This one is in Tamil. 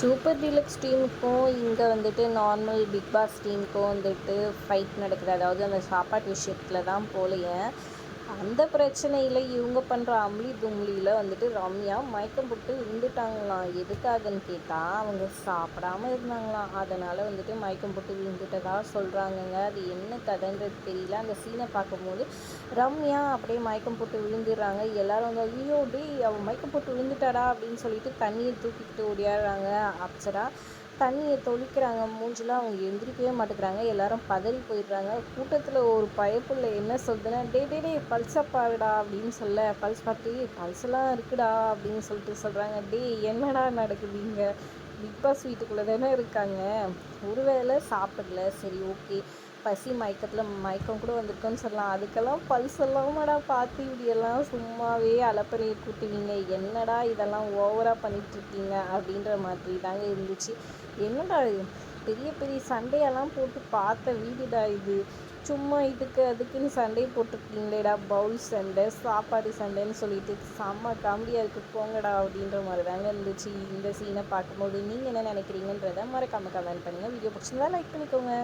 சூப்பர் டீலக்ஸ் டீமுக்கும் இங்கே வந்துட்டு நார்மல் பிக் பாஸ் டீமுக்கும் வந்துட்டு ஃபைட் நடக்குது. அதாவது அந்த சாப்பாட்டு விஷயத்தில் தான் போலையே. அந்த பிரச்சனையில் இவங்க பண்ணுற அம்லி தும்லியில் வந்துட்டு ரம்யா மயக்கம் போட்டு விழுந்துட்டாங்களாம். எதுக்காகன்னு கேட்டால் அவங்க சாப்பிடாம இருந்தாங்களாம். அதனால் வந்துட்டு மயக்கம் போட்டு விழுந்துட்டதா சொல்கிறாங்கங்க அது என்ன கதைன்றது தெரியல. அந்த சீனை பார்க்கும்போது ரம்யா அப்படியே மயக்கம் போட்டு விழுந்துடுறாங்க. எல்லாரும் வந்து ஐயோ டே அவன் மயக்கம் போட்டு விழுந்துட்டாடா அப்படின்னு சொல்லிட்டு தண்ணியை தூக்கிட்டு ஓடியாடுறாங்க. அப்சரா தண்ணியை தொளிக்கிறாங்க. மூஞ்சில் அவங்க எந்திரிக்கவே மாட்டேங்கிறாங்க. எல்லாரும் பதறி போயிடுறாங்க. கூட்டத்தில் ஒரு பயப்புள்ள என்ன சொல்லுதுன்னா டே டே டே பல்ஸை பாருடா அப்படின்னு சொல்ல பல்ஸ் பார்த்து பல்ஸ்லாம் இருக்குடா அப்படின்னு சொல்லிட்டு சொல்கிறாங்க டே என்னடா நடக்குது இங்கே பிக் பாஸ் வீட்டுக்குள்ளே தானே இருக்காங்க. ஒருவேளை சாப்பிடல. சரி ஓகே. பசி மயக்கத்தில் மயக்கம் கூட வந்திருக்குன்னு சொல்லலாம். அதுக்கெல்லாம் பல்ஸ் எல்லாமாடா பார்த்து இப்படியெல்லாம் சும்மாவே அலப்பறையை கூட்டுவீங்க. என்னடா இதெல்லாம் ஓவராக பண்ணிகிட்ருக்கீங்க அப்படின்ற மாதிரி தாங்க இருந்துச்சு. என்னடா பெரிய பெரிய சண்டையெல்லாம் போட்டு பார்த்த வீடுடா இது. சும்மா இதுக்கு அதுக்குன்னு சண்டை போட்டிருக்கீங்களேடா. பவுல் சண்டை சாப்பாடு சண்டைன்னு சொல்லிட்டு செம்ம காமெடியாக இருக்குது போங்கடா அப்படின்ற மாதிரி தாங்க இருந்துச்சு. இந்த சீனை பார்க்கும்போது நீங்கள் என்ன நினைக்கிறீங்கன்றத மறக்காமல் கமெண்ட் பண்ணுங்கள் வீடியோ பிடிச்சிருந்தா லைக் பண்ணிக்கோங்க.